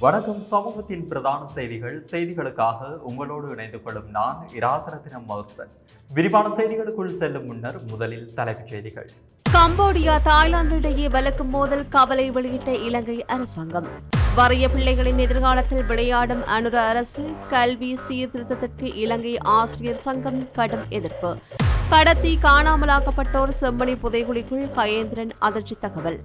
வணக்கம் சமூகத்தின் பிரதான செய்திகள் செய்திகளுக்காக உங்களோடு இணைந்து கொள்ளும் நான் இராசரத்தினம் மருத்துவன். விரிவான செய்திகளுக்குள் செல்லும் முன்னர் முதலில் தலைப்புச் செய்திகள். கம்போடியா தாய்லாந்து இடையே வலுக்கும் மோதல் கவலை வெளியிட்ட இலங்கை அரசாங்கம். வறிய பிள்ளைகளின் எதிர்காலத்தில் விளையாடும் அனுர அரசு கல்வி சீர்திருத்தத்திற்கு இலங்கை ஆசிரியர் சங்கம் கடும் எதிர்ப்பு. கடத்தி காணாமலாக்கப்பட்டோர் செம்மணி புதைகுழிக்குள் கயேந்திரன் அதிர்ச்சி தகவல்.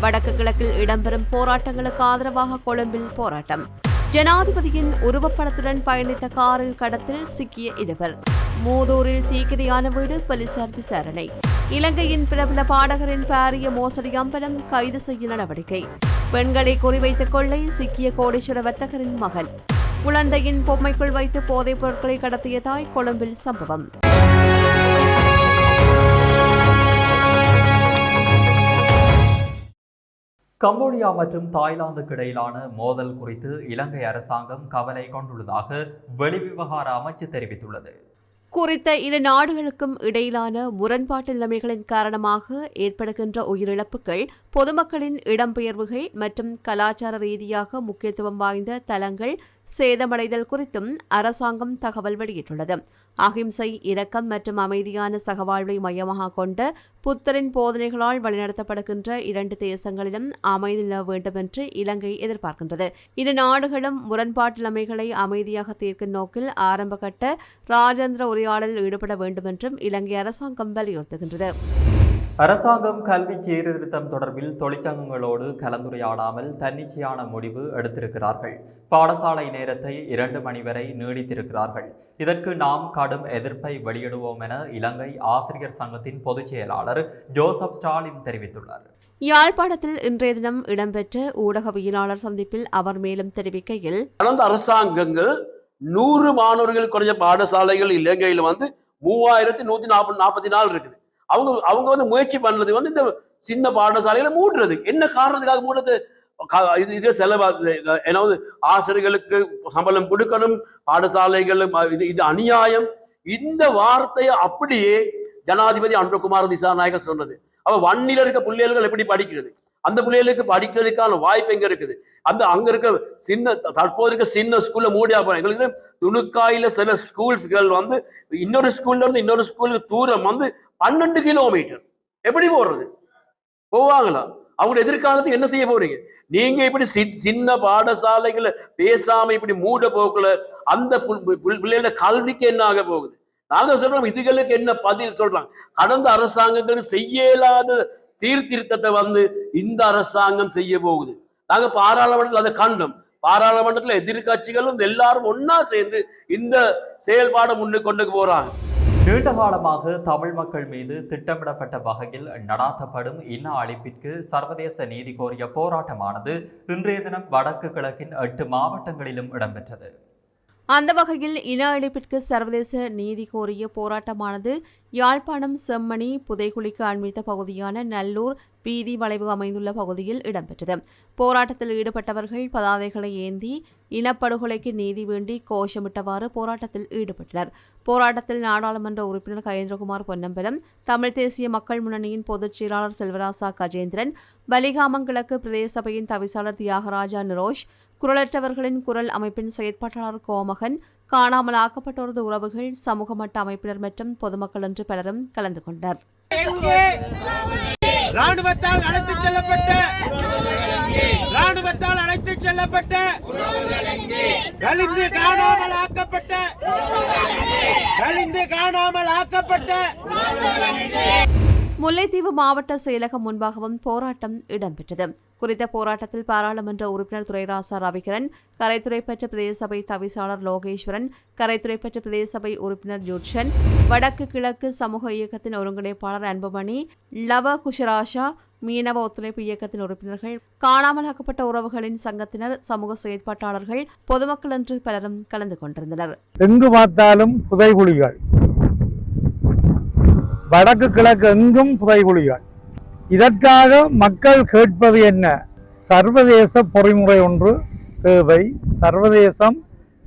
வடக்கு கிழக்கில் இடம்பெறும் போராட்டங்களுக்கு ஆதரவாக கொழும்பில் போராட்டம். ஜனாதிபதியின் உருவப்படத்துடன் பயணித்த காரில் கடத்தில் சிக்கிய இருவர். மூதூரில் தீக்கிரையான வீடு போலீசார் விசாரணை. இலங்கையின் பிரபல பாடகரின் பாரிய மோசடி அம்பலம் கைது செய்ய நடவடிக்கை. பெண்களை குறிவைத்துக் கொள்ளை சிக்கிய கோடீஸ்வர வர்த்தகரின் மகன். குழந்தையின் பொம்மைக்குள் வைத்து போதைப் பொருட்களை கடத்திய தாய் கொழும்பில் சம்பவம். கம்போடியா மற்றும் தாய்லாந்துக்கு இடையிலான மோதல் குறித்து இலங்கை அரசாங்கம் கவலை கொண்டுள்ளதாக வெளிவிவகார அமைச்சு தெரிவித்துள்ளது. குறித்த இரு நாடுகளுக்கும் இடையிலான முரண்பாட்டு நிலைமைகளின் காரணமாக ஏற்படுகின்ற உயிரிழப்புகள் பொதுமக்களின் இடம்பெயர்வுகள் மற்றும் கலாச்சார ரீதியாக முக்கியத்துவம் வாய்ந்த தலங்கள் சேதமடைதல் குறித்தும் அரசாங்கம் தகவல் வெளியிட்டுள்ளது. அகிம்சை இரக்கம் மற்றும் அமைதியான சகவாழ்வை மையமாக கொண்ட புத்தரின் போதனைகளால் வழிநடத்தப்படுகின்ற இரண்டு தேசங்களிலும் அமைதி நிலவ வேண்டும் என்று இலங்கை எதிர்பார்க்கின்றது. இரு நாடுகளும் முரண்பாட்டிலமைகளை அமைதியாக தீர்க்கும் நோக்கில் ஆரம்பகட்ட ராஜேந்திர உரையாடலில் ஈடுபட வேண்டும் என்றும் இலங்கை அரசாங்கம் வலியுறுத்துகின்றது. அரசாங்கம் கல்வி சீர்திருத்தம் தொடர்பில் தொழிற்சங்கங்களோடு கலந்துரையாடாமல் தன்னிச்சையான முடிவு எடுத்திருக்கிறார்கள். பாடசாலை நேரத்தை இரண்டு மணி வரை நீடித்திருக்கிறார்கள். இதற்கு நாம் கடும் எதிர்ப்பை வெளியிடுவோம் என இலங்கை ஆசிரியர் சங்கத்தின் பொதுச் செயலாளர் ஜோசப் ஸ்டாலின் தெரிவித்துள்ளார். யாழ்ப்பாணத்தில் இன்றைய தினம் இடம்பெற்ற ஊடகவியலாளர் சந்திப்பில் அவர் மேலும் தெரிவிக்கையில் கடந்த அரசாங்கங்கள் நூறு மாணவர்கள் குறைஞ்ச பாடசாலைகள் இலங்கையில் வந்து மூவாயிரத்தி நூத்தி நாற்பது நாற்பத்தி நாலு இருக்குது. அவங்க அவங்க வந்து முயற்சி பண்றது வந்து இந்த சின்ன பாடசாலைகளை மூடுறது. என்ன காரணத்துக்காக மூடுறது? கா- இது இதே செலவா ஏன்னா ஆசிரியர்களுக்கு சம்பளம் கொடுக்கணும் பாடசாலைகளும் இது இது அநியாயம். இந்த வார்த்தையை அப்படியே ஜனாதிபதி அன்புகுமார் திசாநாயகர் சொன்னது. அவ வன்னில இருக்க பிள்ளைகள் எப்படி படிக்கிறது? அந்த பிள்ளைகளுக்கு படிக்கிறதுக்கான வாய்ப்பு எங்க இருக்குது? அந்த அங்க இருக்க சின்ன தற்போது இருக்க சின்ன ஸ்கூல்ல மூடியா போறோம் எங்களுக்கு துணுக்காயில சில ஸ்கூல்ஸ்கள் வந்து இன்னொரு ஸ்கூல்ல இருந்து இன்னொரு ஸ்கூலுக்கு தூரம் வந்து பன்னெண்டு கிலோமீட்டர் எப்படி போடுறது போவாங்களா? அவங்க எதிர்காலத்துக்கு என்ன செய்ய போறீங்க? நீங்க இப்படி சி- சின்ன பாடசாலைகளை பேசாம இப்படி மூட போக்குல அந்த பிள்ளைகளோட கல்விக்கு என்ன ஆக போகுது? நாங்க சொல்றோம் இதுகளுக்கு என்ன பதில் சொல்றாங்க? கடந்த அரசாங்கங்கள் செய்ய இயலாத தீர்த்திருத்தத்தை வந்து இந்த அரசாங்கம் செய்ய போகுது. நாங்க பாராளுமன்றத்தில் அதை கண்டோம். பாராளுமன்றத்தில் எதிர்கட்சிகளும் எல்லாரும் ஒன்னா சேர்ந்து இந்த செயல்பாடை முன்னுக்கு கொண்டு போறாங்க. நீண்ட காலமாக தமிழ் மக்கள் மீது திட்டமிடப்பட்ட வகையில் நடாத்தப்படும் இன அழிப்பிற்கு சர்வதேச நீதி கோரிய போராட்டமானது இன்றைய தினம் வடக்கு கிழக்கின் எட்டு மாவட்டங்களிலும் இடம்பெற்றது. அந்த வகையில் இன அழிப்பிற்கு சர்வதேச நீதி கோரிய போராட்டமானது யாழ்ப்பாணம் செம்மணி புதைகுழிக்கு அண்மித்த பகுதியான நல்லூர் பீதி வளைவு அமைந்துள்ள பகுதியில் இடம்பெற்றது. போராட்டத்தில் ஈடுபட்டவர்கள் பதாதைகளை ஏந்தி இனப்படுகொலைக்கு நீதி வேண்டி கோஷமிட்டவாறு போராட்டத்தில் ஈடுபட்டனர். போராட்டத்தில் நாடாளுமன்ற உறுப்பினர் கயேந்திரகுமார் பொன்னம்பலம் தமிழ் தேசிய மக்கள் முன்னணியின் பொதுச் செயலாளர் செல்வராசா கஜேந்திரன் பலிகாமங்கிழக்கு பிரதேச சபையின் தவிசாளர் தியாகராஜா நிரோஷ் குரலற்றவர்களின் குரல் அமைப்பின் செயற்பாட்டாளர் கோமகன் காணாமல் ஆக்கப்பட்டோரது உறவுகள் சமூக மட்ட அமைப்பினர் மற்றும் பொதுமக்கள் என்று பலரும் கலந்து கொண்டனர். ராணுவத்தால் அழைத்துச் செல்லப்பட்ட ராணுவத்தால் அழைத்துச் செல்லப்பட்ட கலிந்து காணாமல் ஆக்கப்பட்ட கலிந்து காணாமல் ஆக்கப்பட்ட முல்லைத்தீவு மாவட்ட செயலகம் முன்பாகவும் போராட்டம் இடம்பெற்றது. குறித்த போராட்டத்தில் பாராளுமன்ற உறுப்பினர் துரைராசா ரவிகரன் கரைத்துறை பெற்ற பிரதேச சபை தவிசாளர் லோகேஸ்வரன் கரைத்துறை பெற்ற பிரதேச சபை உறுப்பினர் ஜூட்சன் வடக்கு கிழக்கு சமூக இயக்கத்தின் ஒருங்கிணைப்பாளர் அன்புமணி லவ குஷராஷா மீனவ ஒத்துழைப்பு இயக்கத்தின் உறுப்பினர்கள் காணாமல் ஆக்கப்பட்ட உறவுகளின் சங்கத்தினர் சமூக செயற்பாட்டாளர்கள் பொதுமக்கள் என்று பலரும் கலந்து கொண்டிருந்தனர். எங்கு பார்த்தாலும் புதைகுழிகள் வடக்கு கிழக்கு எங்கும் புதைகுழிகள் இதற்காக மக்கள் கேட்பது என்ன? சர்வதேச பொறிமுறை ஒன்று தேவை. சர்வதேசம்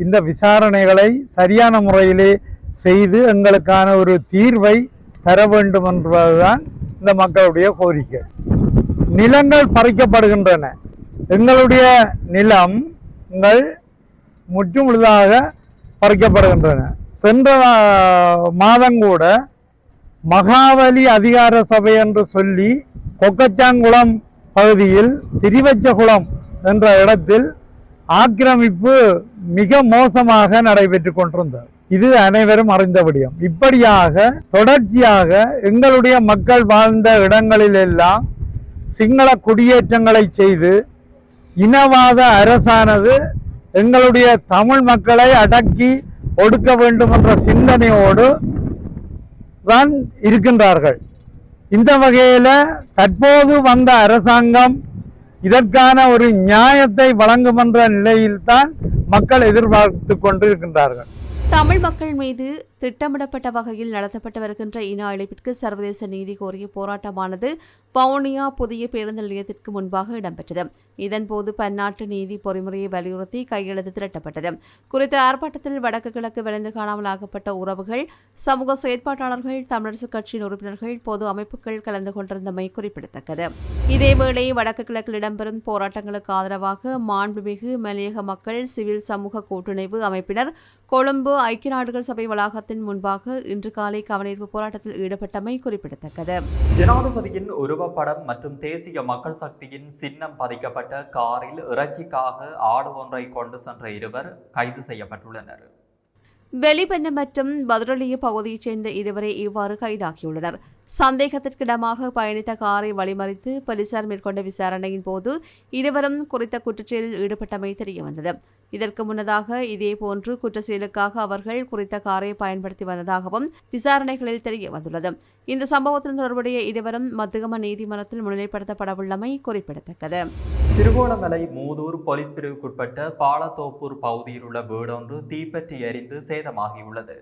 இந்த விசாரணைகளை சரியான முறையிலே செய்து எங்களுக்கான ஒரு தீர்வை தர வேண்டும் என்பதுதான் இந்த மக்களுடைய கோரிக்கை. நிலங்கள் பறிக்கப்படுகின்றன. எங்களுடைய நிலம் முற்றுமுழுதாக பறிக்கப்படுகின்றன. சென்ற மாதம் மாதங்கூட மகாவலி அதிகார சபை என்று சொல்லி கொக்கச்சாங்குளம் பகுதியில் திருவச்சகுளம் என்ற இடத்தில் ஆக்கிரமிப்பு மிக மோசமாக நடைபெற்று கொண்டிருந்தது. இது அனைவரும் அறிந்த விடயம். இப்படியாக தொடர்ச்சியாக எங்களுடைய மக்கள் வாழ்ந்த இடங்களிலெல்லாம் சிங்கள குடியேற்றங்களை செய்து இனவாத அரசானது எங்களுடைய தமிழ் மக்களை அடக்கி ஒடுக்க வேண்டும் என்ற சிந்தனையோடு தான் இருக்கின்றார்கள். இந்த வகையில் தற்போது வந்த அரசாங்கம் இதற்கான ஒரு நியாயத்தை வழங்கும் என்ற நிலையில்தான் மக்கள் எதிர்பார்த்து கொண்டிருக்கின்றார்கள். தமிழ் மக்கள் மீது திட்டமிடப்பட்ட வகையில் நடத்தப்பட்டு வருகின்ற இன அழிப்பிற்கு சர்வதேச நீதி கோரிய போராட்டமானது வவுனியா புதிய பேருந்து நிலையத்திற்கு முன்பாக இடம்பெற்றது. இதன்போது பன்னாட்டு நீதி பொறிமுறையை வலியுறுத்தி கையெழுத்து திரட்டப்பட்டது. குறித்த ஆர்ப்பாட்டத்தில் வடக்கு கிழக்கு விளைந்து காணாமல் ஆக்கப்பட்ட உறவுகள் சமூக செயற்பாட்டாளர்கள் தமிழரசுக் கட்சியின் உறுப்பினர்கள் பொது அமைப்புகள் கலந்து கொண்டிருந்தமை குறிப்பிடத்தக்கது. இதேவேளை வடக்கு கிழக்கில் இடம்பெறும் போராட்டங்களுக்கு ஆதரவாக மாண்புமிகு மலையக மக்கள் சிவில் சமூக கூட்டுணைவு அமைப்பினர் கொழும்பு ஐக்கிய நாடுகள் சபை வளாகத்தின் முன்பாக இன்று காலை கவனிப்பு போராட்டத்தில் ஈடுபட்டமை குறிப்பிடத்தக்கது. ஜனாதிபதியின் உருவப்படம் மற்றும் தேசிய மக்கள் சக்தியின் சின்னம் பதிக்கப்பட்ட காரில் இறைச்சிக்காக ஆடு ஒன்றை கொண்டு சென்ற இருவர் கைது செய்யப்பட்டுள்ளனர். வெளிப்பண்ண மற்றும் பதுரலிய பகுதியைச் சேர்ந்த இருவரை இவ்வாறு கைதாகியுள்ளனர் சந்தேகத்திற்கிடமாக பயணித்த காரை வழிமறித்து போலீசார் மேற்கொண்ட விசாரணையின் போது இருவரும் குறித்த குற்றச்செயலில் ஈடுபட்டமை தெரியவந்தது. இதற்கு முன்னதாக இதேபோன்று குற்ற செயலுக்காக அவர்கள் குறித்த காரை பயன்படுத்தி வந்ததாகவும் விசாரணைகளில் தெரிய வந்துள்ளது இந்த சம்பவத்துடன் தொடர்புடைய இருவரும் மத்துகம நீதிமன்றத்தில் முன்னிலைப்படுத்தப்படவுள்ளமை குறிப்பிடத்தக்கது. திருகோணமலை மூதூர் போலீஸ் பிரிவுக்குட்பட்ட பாலத்தோப்பூர் பகுதியில் உள்ள வீடொன்று தீப்பற்றி எரிந்து சேதமாகியுள்ளது.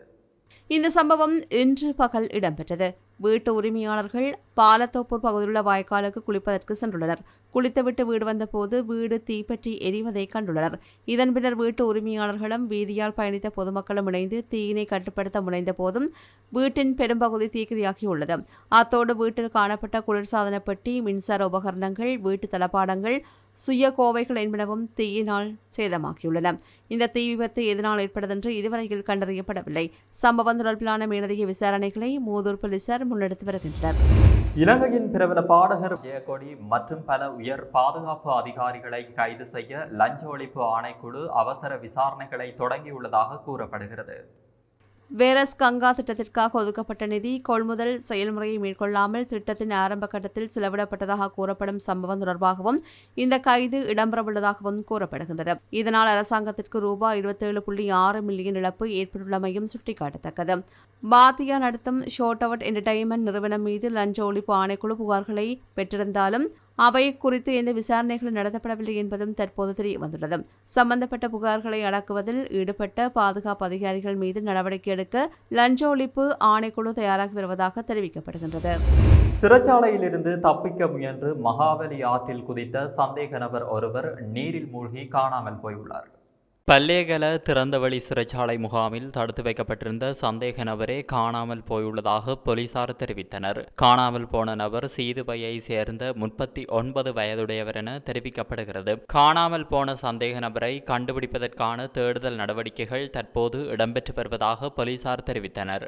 இந்த சம்பவம் இன்று பகல் இடம்பெற்றது. வீட்டு உரிமையாளர்கள் பாலத்தோப்பூர் பகுதியிலுள்ள வாய்க்காலுக்கு குளிப்பதற்கு சென்றுள்ளனர். குளித்துவிட்டு வீடு வந்தபோது வீடு தீப்பற்றி எரிவதை கண்டுள்ளனர். இதன் பின்னர் வீட்டு உரிமையாளர்களும் வீதியால் பயணித்த பொதுமக்களும் இணைந்து தீயினை கட்டுப்படுத்த முனைந்த போதும் வீட்டின் பெரும்பகுதி தீக்கிரியாகியுள்ளது. அத்தோடு வீட்டில் காணப்பட்ட குளிர்சாதன பெட்டி மின்சார உபகரணங்கள் வீட்டு தளபாடங்கள் சுய கோவைகள் என்பனவும் தீயினால் சேதமாகியுள்ளன. இந்த தீ விபத்து எதனால் ஏற்பட்டதென்று இதுவரையில் கண்டறியப்படவில்லை. சம்பவம் தொடர்பிலான மேலதிக விசாரணைகளை மூதூர் போலீசார் முன்னெடுத்து வருகின்றனர். இலங்கையின் பிரபல பாடகர் ஜெயக்கொடி மற்றும் பல உயர் பாதுகாப்பு அதிகாரிகளை கைது செய்ய லஞ்ச ஒழிப்பு ஆணைக்குழு அவசர விசாரணைகளை தொடங்கியுள்ளதாக கூறப்படுகிறது. வேரஸ் கங்கா திட்டத்திற்காக ஒதுக்கப்பட்ட நிதி கொள்முதல் செயல்முறையை மேற்கொள்ளாமல் திட்டத்தின் ஆரம்ப கட்டத்தில் செலவிடப்பட்டதாக கூறப்படும் சம்பவம் தொடர்பாகவும் இந்த கைது இடம்பெறவுள்ளதாகவும் கூறப்படுகின்றது. இதனால் அரசாங்கத்திற்கு ரூபாய் இருபத்தேழு புள்ளி ஆறு மில்லியன் இழப்பு ஏற்பட்டுள்ளமையும் சுட்டிக்காட்டத்தக்கது. பாத்தியா நடத்தும் ஷோட்டவட் அவுட் என்டர்டைன்மெண்ட் நிறுவனம் மீது லஞ்ச ஒழிப்பு ஆணைக்குழு புகார்களை பெற்றிருந்தாலும் அவை குறித்து எந்த விசாரணைகளும் நடத்தப்படவில்லை என்பதும் தற்போது தெரிய வந்துள்ளது சம்பந்தப்பட்ட புகார்களை அடக்குவதில் ஈடுபட்ட பாதுகாப்பு அதிகாரிகள் மீது நடவடிக்கை எடுக்க லஞ்ச ஒழிப்பு ஆணைக்குழு தயாராகி வருவதாக தெரிவிக்கப்படுகின்றது. சிறைச்சாலையிலிருந்து தப்பிக்க முயன்று மகாவலி ஆற்றில் குதித்த சந்தேக நபர் ஒருவர் நீரில் மூழ்கி காணாமல் போயுள்ளார் பல்லேகல திறந்தவெளி சிறைச்சாலை முகாமில் தடுத்து வைக்கப்பட்டிருந்த சந்தேக நபரே காணாமல் போயுள்ளதாக போலீசார் தெரிவித்தனர். காணாமல் போன நபர் சீதுபையை சேர்ந்த முப்பத்தி ஒன்பது வயதுடையவர் என தெரிவிக்கப்படுகிறது. காணாமல் போன சந்தேக நபரை கண்டுபிடிப்பதற்கான தேடுதல் நடவடிக்கைகள் தற்போது இடம்பெற்று வருவதாக போலீசார் தெரிவித்தனர்.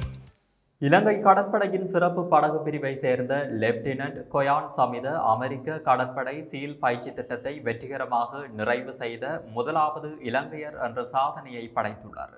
இலங்கை கடற்படையின் சிறப்பு படகு பிரிவை சேர்ந்த லெப்டினன்ட் கொயான் சமித அமெரிக்க கடற்படை சீல் பயிற்சி திட்டத்தை வெற்றிகரமாக நிறைவு செய்த முதலாவது இலங்கையர் என்ற சாதனையை படைத்துள்ளார்.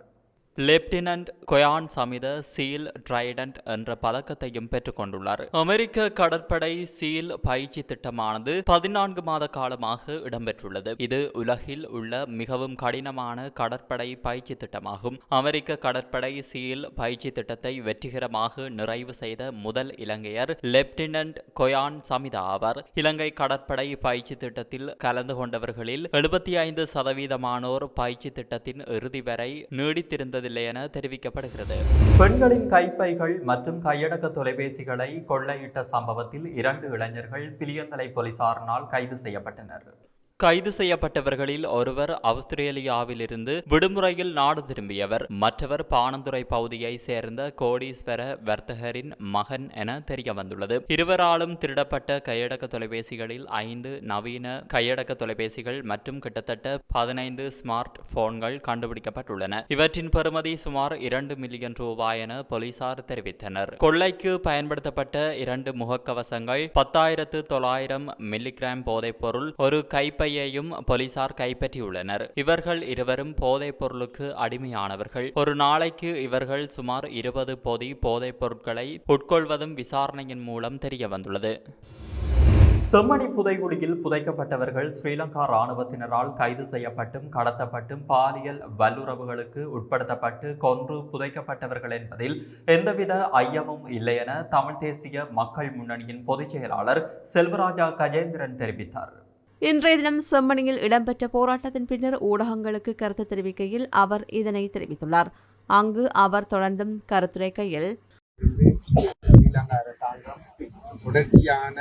Lieutenant Koyan Samitha SEAL Trident என்ற பதக்கத்தையும் பெற்றுக்கொண்டுள்ளார். அமெரிக்க கடற்படை சீல் பயிற்சி திட்டமானது பதினான்கு மாத காலமாக இடம்பெற்றுள்ளது. இது உலகில் உள்ள மிகவும் கடினமான கடற்படை பயிற்சி திட்டமாகும். அமெரிக்க கடற்படை சீல் பயிற்சி திட்டத்தை வெற்றிகரமாக நிறைவு செய்த முதல் இலங்கையர் லெப்டினன்ட் கொயான் சமிதா ஆவார். இலங்கை கடற்படை பயிற்சி திட்டத்தில் கலந்து கொண்டவர்களில் எழுபத்தி ஐந்து சதவீதமானோர் பயிற்சி திட்டத்தின் இறுதி வரை நீடித்திருந்தது செய்வதில்லை என தெரிவிக்கப்படுகிறது. பெண்களின் கைப்பைகள் மற்றும் கையடக்க தொலைபேசிகளை கொள்ளையிட்ட சம்பவத்தில் இரண்டு இளைஞர்கள் பிலியந்தலை போலீசாரினால் கைது செய்யப்பட்டனர். கைது செய்யப்பட்டவர்களில் ஒருவர் ஆஸ்திரேலியாவிலிருந்து விடுமுறையில் நாடு திரும்பியவர். மற்றவர் பாணந்துறை பகுதியை சேர்ந்த கோடீஸ்வர வர்த்தகரின் மகன் என தெரிய வந்துள்ளது இருவராலும் திருடப்பட்ட கையடக்க தொலைபேசிகளில் ஐந்து நவீன கையடக்க தொலைபேசிகள் மற்றும் கிட்டத்தட்ட பதினைந்து ஸ்மார்ட் போன்கள் கண்டுபிடிக்கப்பட்டுள்ளன. இவற்றின் பெறுமதி சுமார் இரண்டு மில்லியன் ரூபாய் என போலீசார் தெரிவித்தனர். கொள்ளைக்கு பயன்படுத்தப்பட்ட இரண்டு முகக்கவசங்கள் பத்தாயிரத்து தொள்ளாயிரம் மில்லிகிராம் போதைப்பொருள் ஒரு கைப்பை கைப்பையையும் போலீசார் கைப்பற்றியுள்ளனர். இவர்கள் இருவரும் போதைப் பொருளுக்கு அடிமையானவர்கள். ஒரு நாளைக்கு இவர்கள் சுமார் இருபது பொதி போதைப் பொருட்களை உட்கொள்வதும் விசாரணையின் மூலம் தெரிய வந்துள்ளது செம்மணி புதைகுழியில் புதைக்கப்பட்டவர்கள் ஸ்ரீலங்கா இராணுவத்தினரால் கைது செய்யப்பட்டும் கடத்தப்பட்டும் பாலியல் வல்லுறவுகளுக்கு உட்படுத்தப்பட்டு கொன்று புதைக்கப்பட்டவர்கள் என்பதில் எந்தவித ஐயமும் இல்லை என தமிழ் தேசிய மக்கள் முன்னணியின் பொதுச் செயலாளர் செல்வராஜா கஜேந்திரன் தெரிவித்தார். இன்றைய தினம் செம்மணியில் இடம்பெற்ற போராட்டத்தின் பின்னர் ஊடகங்களுக்கு கருத்து தெரிவிக்கையில் அவர் இதனை தெரிவித்துள்ளார். அங்கு அவர் தொடர்ந்தும் கருத்துரைக்கையில் ஸ்ரீலங்கா அரசாங்கம் தொடர்ச்சியான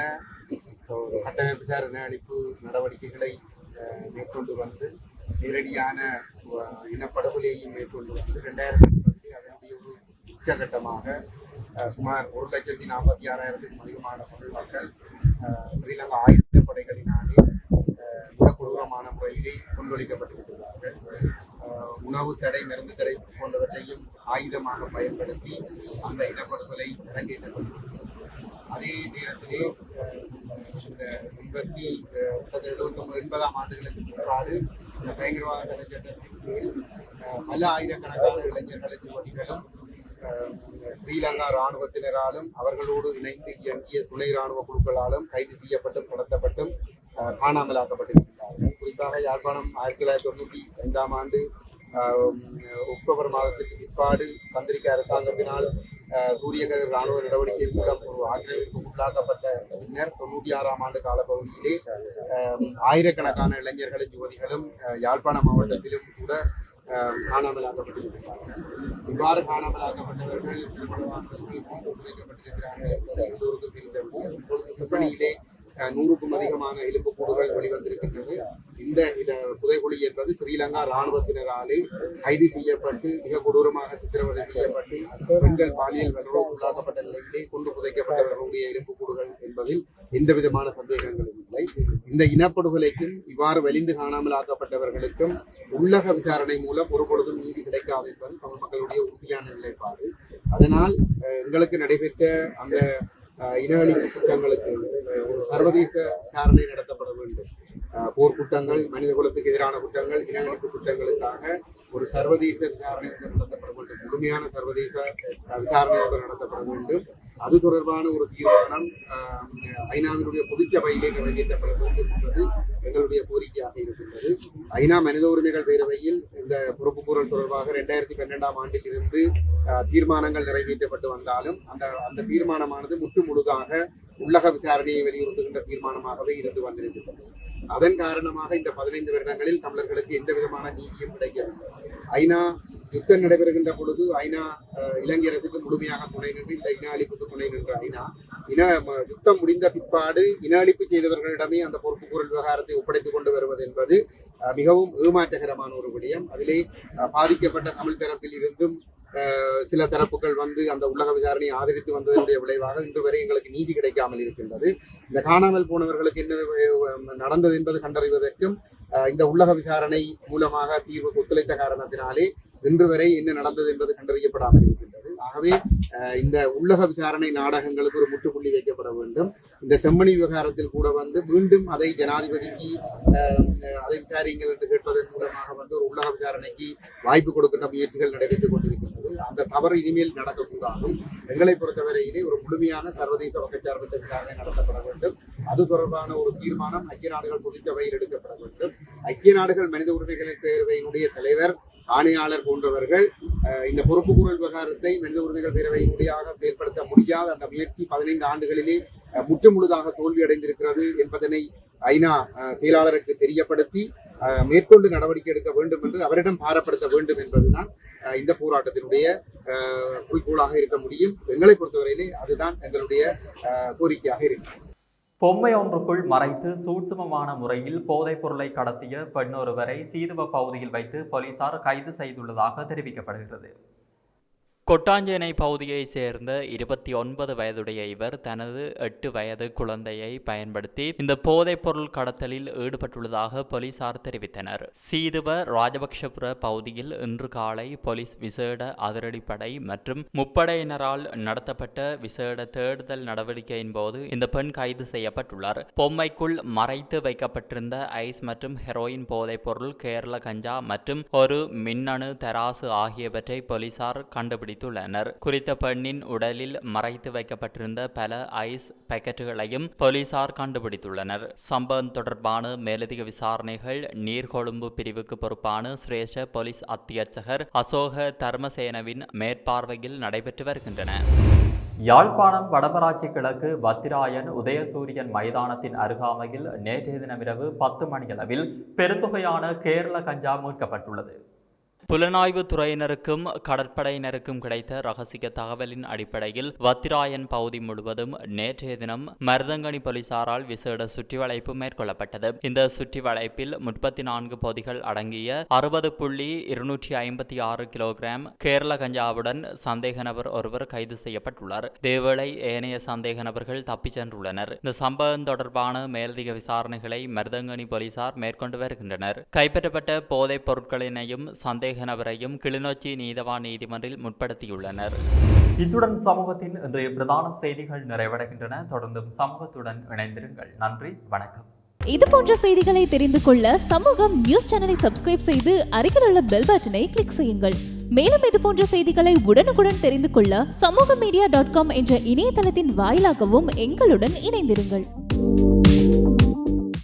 கட்டமைப்பு சார் நடவடிக்கைகளை மேற்கொண்டு வந்து நேரடியான இனப்படுகொலையையும் மேற்கொண்டு வந்து ரெண்டாயிரத்தி அதனுடைய ஒரு உச்சகட்டமாக சுமார் ஒரு லட்சத்தி நாற்பத்தி ஆறாயிரத்துக்கும் அதிகமான பொதுமக்கள் மக்கள் ஸ்ரீலங்கா ஆயுத படைகளினால் மிக முறையிலே கொண்டொழிக்கப்பட்டிருக்கிறார்கள் உணவு தடை மருந்து தடை போன்றவற்றையும் ஆயுதமாக பயன்படுத்தி அந்த இனப்படுகொலை அரங்கேற்றப்பட்டிருக்கிறது. அதே நேரத்திலே இந்த எண்பத்தி முப்பது எழுபத்தொன்பது எண்பதாம் ஆண்டுகளுக்கு பிற்பாடு இந்த பயங்கரவாத தடை சட்டத்தின் கீழ் பல ஆயிரக்கணக்கான இளைஞர்களும் யுவதிகளும் ஸ்ரீலங்கா இராணுவத்தினராலும் அவர்களோடு இணைந்து இயங்கிய துணை இராணுவ குழுக்களாலும் கைது செய்யப்பட்டும் கடத்தப்பட்டும் காணாமலாக்கப்பட்டு குறிப்பாக யாழ்ப்பாணம் ஆயிரத்தி தொள்ளாயிரத்தி தொண்ணூற்றி ஐந்தாம் ஆண்டு அக்டோபர் மாதத்துக்கு பிற்பாடு சந்திரிக்க அரசாங்கத்தினால் ஆஹ் சூரிய கதிர் ராணுவ நடவடிக்கை மூலம் ஒரு ஆக்கிரமிப்பு உள்ளாக்கப்பட்ட பின்னர் தொண்ணூற்றி ஆறாம் ஆண்டு காலப்பகுதியிலே ஆயிரக்கணக்கான இளைஞர்களும் யுவதிகளும் யாழ்ப்பாண மாவட்டத்திலும் கூட காணாமலாக்கப்பட்டிருக்கிறார்கள். இவ்வாறு காணாமலாக்கப்பட்டவர்கள் திருமணமானவர்கள் எல்லோருக்கும் தெரிந்த இப்பொழுது செப்பனியிலே நூறுக்கும் அதிகமான எலும்புக்கூடுகள் வெளிவந்திருக்கின்றது. இந்த இந்த புதைகுழி என்பது ஸ்ரீலங்கா இராணுவத்தினராலே கைது செய்யப்பட்டு மிக கொடூரமாக சித்திரவதை செய்யப்பட்டு பெண்கள் பாலியல் வல்லுறவு உள்ளாக்கப்பட்ட நிலையிலே கொண்டு புதைக்கப்பட்டவர்களுடைய எலும்புக்கூடுகள் என்பதில் எந்த விதமான சந்தேகங்களும் இல்லை. இந்த இனப்படுகொலைக்கும் இவ்வாறு வலிந்து காணாமல் ஆக்கப்பட்டவர்களுக்கும் உள்ளக விசாரணை மூலம் ஒரு பொழுதும் நீதி கிடைக்காது என்பது தமிழ் மக்களுடைய உறுதியான நிலைப்பாடு. அதனால் எங்களுக்கு நடைபெற்ற அந்த இன அழிப்பு குற்றங்களுக்கு ஒரு சர்வதேச விசாரணை நடத்தப்பட வேண்டும். போர் குற்றங்கள் மனித குலத்துக்கு எதிரான குற்றங்கள் இனங்களுக்கு குற்றங்களுக்காக ஒரு சர்வதேச விசாரணை நடத்தப்பட வேண்டும். முழுமையான சர்வதேச விசாரணை ஒன்று நடத்தப்பட வேண்டும். அது தொடர்பான ஒரு தீர்மானம் ஐநாவினுடைய பொதுச்சபையிலே நிறைவேற்றப்பட வேண்டும் என்பது எங்களுடைய கோரிக்கையாக இருக்கின்றது. ஐநா மனித உரிமைகள் பேரவையில் இந்த பொறுப்புக்கூறல் தொடர்பாக ரெண்டாயிரத்தி பன்னெண்டாம் ஆண்டில் இருந்து அஹ், தீர்மானங்கள் நிறைவேற்றப்பட்டு வந்தாலும் அந்த அந்த தீர்மானமானது முற்று முழுதாக உள்ளக விசாரணையை வலியுறுத்துகின்ற தீர்மானமாகவே இருந்து வந்திருக்கின்றது. அதன் காரணமாக இந்த பதினைந்து வருடங்களில் தமிழர்களுக்கு எந்த விதமான நீதியும் கிடைக்கவில்லை. ஐநா யுத்தம் நடைபெறுகின்ற பொழுது ஐநா இலங்கை அரசுக்கு முழுமையாக துணை நின்று இந்த இன அழிப்புக்கு துணை நின்ற ஐநா இன ம- யுத்தம் முடிந்த பிற்பாடு இன அழிப்பு செய்தவர்களிடமே அந்த பொறுப்புக்கூறல் விவகாரத்தை ஒப்படைத்துக் கொண்டு வருவது என்பது மிகவும் ஏமாற்றகரமான ஒரு விடயம். அதிலே பாதிக்கப்பட்ட தமிழ் தரப்பில் இருந்தும் சில தரப்புகள் வந்து அந்த உள்ளக விசாரணையை ஆதரித்து வந்ததனுடைய விளைவாக இன்று வரை எங்களுக்கு நீதி கிடைக்காமல் இருக்கின்றது. இந்த காணாமல் போனவர்களுக்கு என்ன நடந்தது என்பது கண்டறிவதற்கும் இந்த உள்ளக விசாரணை மூலமாக தீர்வு ஒத்துழைத்த காரணத்தினாலே இன்று வரை என்ன நடந்தது என்பது கண்டறியப்படாமல் இருக்கின்றது. ஆகவே இந்த உள்ளக விசாரணை நாடகங்களுக்கு ஒரு முற்றுப்புள்ளி வைக்கப்பட வேண்டும். இந்த செம்மணி விவகாரத்தில் கூட வந்து மீண்டும் அதை ஜனாதிபதிக்கு அதை விசாரியுங்கள் என்று கேட்பதன் மூலமாக வந்து ஒரு உள்ளக விசாரணைக்கு வாய்ப்பு கொடுக்கின்ற முயற்சிகள் நடைபெற்றுக் கொண்டிருக்கின்றது. அந்த தவறு இனிமேல் நடக்கக்கூடாது. எங்களை பொறுத்தவரையிலே ஒரு முழுமையான சர்வதேச வகைச்சார்பற்ற விசாரணை நடத்தப்பட வேண்டும். அது தொடர்பான ஒரு தீர்மானம் ஐக்கிய நாடுகள் பொதுச்சபையில் எடுக்கப்பட வேண்டும். ஐக்கிய நாடுகள் மனித உரிமைகளின் பேரவையினுடைய தலைவர் ஆணையாளர் போன்றவர்கள் இந்த இந்த குரல் விவகாரத்தை மனித உரிமைகள் பேரவையினுடையாக செயல்படுத்த முடியாத அந்த முயற்சி பதினைந்து ஆண்டுகளிலே முற்று முழுதாக தோல்வி அடைந்திருக்கிறது என்பதனை ஐநா செயலாளருக்கு தெரியப்படுத்தி மேற்கொண்டு நடவடிக்கை எடுக்க வேண்டும் என்று அவரிடம் பாரப்படுத்த வேண்டும் என்பதுதான் இந்த போராட்டத்தினுடைய குறிக்கோளாக இருக்க முடியும். எங்களை பொறுத்தவரையிலே அதுதான் எங்களுடைய அஹ், கோரிக்கையாக இருக்கு. பொம்மை ஒன்றுக்குள் மறைத்து சூட்சுமமான முறையில் போதைப் பொருளை கடத்திய பெண்ணொருவரை சீதுவ பகுதியில் வைத்து போலீசார் கைது செய்துள்ளதாக தெரிவிக்கப்படுகிறது. கொட்டாஞ்சேனை பகுதியைச் சேர்ந்த இருபத்தி ஒன்பது வயதுடைய இவர் தனது எட்டு வயது குழந்தையை பயன்படுத்தி இந்த போதைப் பொருள் கடத்தலில் ஈடுபட்டுள்ளதாக போலீசார் தெரிவித்தனர். சீதுவ ராஜபக்ஷபுர பகுதியில் இன்று காலை போலீஸ் விசேட அதிரடிப்படை மற்றும் முப்படையினரால் நடத்தப்பட்ட விசேட தேடுதல் நடவடிக்கையின் போது இந்த பெண் கைது செய்யப்பட்டுள்ளார். பொம்மைக்குள் மறைத்து வைக்கப்பட்டிருந்த ஐஸ் மற்றும் ஹெரோயின் போதைப் பொருள் கேரள கஞ்சா மற்றும் ஒரு மின்னணு தராசு ஆகியவற்றை போலீசார் கண்டுபிடித்துள்ளனர் குறித்த பெண்ணின் உடலில் மறைத்து வைக்கப்பட்டிருந்த பல ஐஸ் பாக்கெட்டுகளையும் போலீசார் கண்டுபிடித்துள்ளனர். சம்பவம் தொடர்பான மேலதிக விசாரணைகள் நீர்கொழும்பு பிரிவுக்கு பொறுப்பான சிரேஷ்ட போலீஸ் அத்தியட்சகர் அசோக தர்மசேனவின் மேற்பார்வையில் நடைபெற்று வருகின்றன. யாழ்ப்பாணம் வடமராட்சி கிழக்கு வத்திராயன் உதயசூரியன் மைதானத்தின் அருகாமையில் நேற்றைய தினமிரவு பத்து மணியளவில் பெருந்தொகையான கேரள கஞ்சா மீட்கப்பட்டுள்ளது. புலனாய்வு துறையினருக்கும் கடற்படையினருக்கும் கிடைத்த ரகசிய தகவலின் அடிப்படையில் வத்திராயன் பகுதி முழுவதும் நேற்றைய தினம் மருதங்கனி போலீசாரால் விசேட சுற்றிவளைப்பு மேற்கொள்ளப்பட்டது. இந்த சுற்றிவளைப்பில் முப்பத்தி நான்கு பொதிகள் அடங்கிய அறுபது புள்ளி இருநூற்றி ஐம்பத்தி ஆறு கிலோகிராம் கேரள கஞ்சாவுடன் சந்தேக நபர் ஒருவர் கைது செய்யப்பட்டுள்ளார். இதேவேளை ஏனைய சந்தேக நபர்கள் தப்பிச் சென்றுள்ளனர். இந்த சம்பவம் தொடர்பான மேலதிக விசாரணைகளை மருதங்கனி போலீசார் மேற்கொண்டு வருகின்றனர். கைப்பற்றப்பட்ட போதைப் பொருட்களினையும் சந்தேக நபரையும் கிளிநொச்சி நீதவான் நீதிமன்றில் முற்படுத்தியுள்ளனர். இத்துடன் சமூகத்தின் இன்றைய பிரதான செய்திகள் நிறைவடைகின்றன. தொடர்ந்தும் சமூகத்துடன் இணைந்திருங்கள். நன்றி வணக்கம். இது போன்ற செய்திகளை தெரிந்து கொள்ள சமூகம் நியூஸ் சேனலை சப்ஸ்கிரைப் செய்து அருகில் உள்ள பெல் பட்டனை கிளிக் செய்யுங்கள். மேலும் இது போன்ற செய்திகளை உடனுக்குடன் தெரிந்து கொள்ள சமூக மீடியா டாட் காம் என்ற இணையதளத்தின் வாயிலாகவும் எங்களுடன் இணைந்திருங்கள்.